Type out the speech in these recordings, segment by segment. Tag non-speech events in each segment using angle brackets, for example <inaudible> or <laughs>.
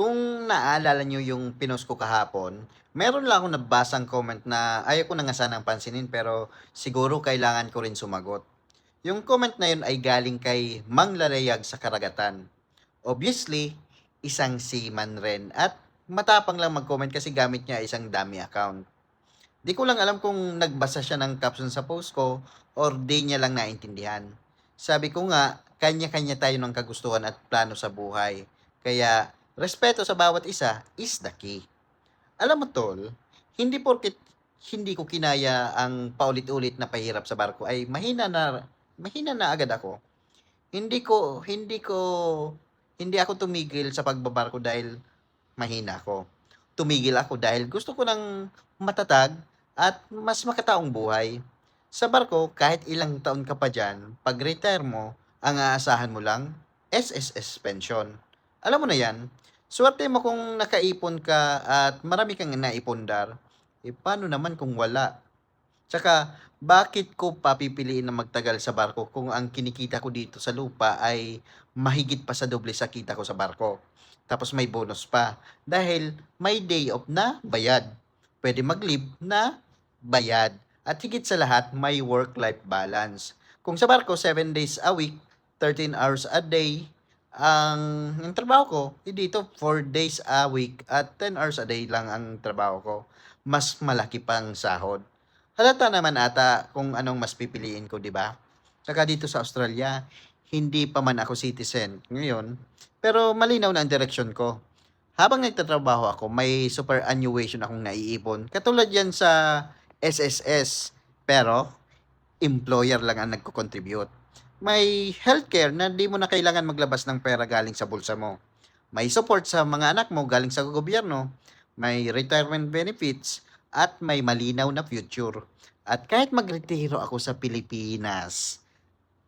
Kung naaalala nyo yung pinost ko kahapon, meron lang akong nabasang comment na ayaw ko na nga sanang pansinin pero siguro kailangan ko rin sumagot. Yung comment na yun ay galing kay Mang Larayag sa Karagatan. Obviously, isang seaman rin at matapang lang mag-comment kasi gamit niya isang dummy account. Di ko lang alam kung nagbasa siya ng caption sa post ko or di niya lang naintindihan. Sabi ko nga, kanya-kanya tayo ng kagustuhan at plano sa buhay. Kaya, respeto sa bawat isa is the key. Alam mo tol, hindi porket hindi ko kinaya ang paulit-ulit na pahirap sa barko ay mahina na mahina na agad ako. Hindi ko hindi ko hindi ako tumigil sa pagbabarko dahil mahina ako. Tumigil ako dahil gusto ko ng matatag at mas makataong buhay. Sa barko, kahit ilang taon ka pa dyan, pag retire mo, ang aasahan mo lang, SSS pension. Alam mo na yan, swerte mo kung nakaipon ka at marami kang naipundar. Eh, paano naman kung wala? Tsaka, bakit ko papipiliin na magtagal sa barko kung ang kinikita ko dito sa lupa ay mahigit pa sa doble sa kita ko sa barko? Tapos may bonus pa. Dahil may day off na bayad. Pwede mag-leave na bayad. At higit sa lahat, may work-life balance. Kung sa barko, 7 days a week, 13 hours a day, ang, ang trabaho ko, eh dito 4 days a week at 10 hours a day lang ang trabaho ko. Mas malaki pang sahod. Halata naman ata kung anong mas pipiliin ko, di ba? Saka dito sa Australia, hindi pa man ako citizen ngayon, pero malinaw na ang direksyon ko. Habang nagtatrabaho ako, may superannuation akong naiipon. Katulad yan sa SSS. Pero, employer lang ang nagko-contribute. May healthcare na di mo na kailangan maglabas ng pera galing sa bulsa mo. May support sa mga anak mo galing sa gobyerno. May retirement benefits at may malinaw na future. At kahit magretiro ako sa Pilipinas,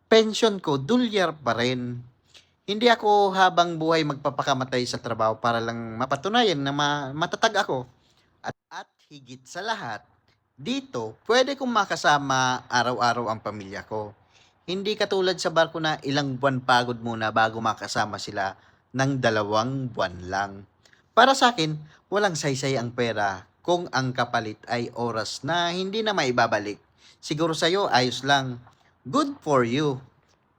pension ko dolyar pa rin. Hindi ako habang buhay magpapakamatay sa trabaho para lang mapatunayan na ma- matatag ako. At, at higit sa lahat, dito, pwede kong makasama araw-araw ang pamilya ko. Hindi katulad sa barko na ilang buwan pagod muna bago makasama sila ng dalawang buwan lang. Para sa akin, walang saysay ang pera kung ang kapalit ay oras na hindi na maibabalik. Siguro sa'yo, ayos lang. Good for you.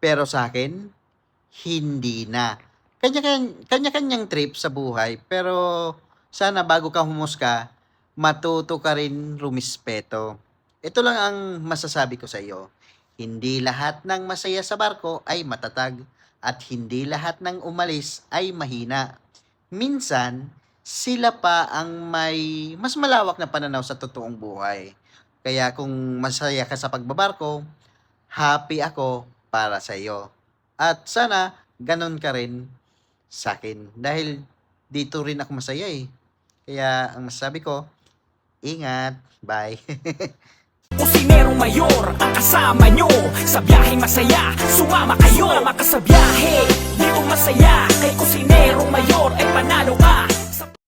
Pero sa akin, hindi na. Kanya-kanya- Kanya-kanyang trip sa buhay, pero sana bago ka humusga, matuto ka rin rumispeto. Ito lang ang masasabi ko sa iyo. Hindi lahat ng masaya sa barko ay matatag at hindi lahat ng umalis ay mahina. Minsan, sila pa ang may mas malawak na pananaw sa totoong buhay. Kaya kung masaya ka sa pagbabarko, happy ako para sa iyo. At sana ganon ka rin sa akin dahil dito rin ako masaya eh. Kaya ang masasabi ko, ingat, bye. <laughs> Kusinerong mayor ang kasama nyo. Sa biyaheng masaya, sumama kayo. Sumama ka sa biyahe, di masaya Kay kusinerong mayor ay panalo ka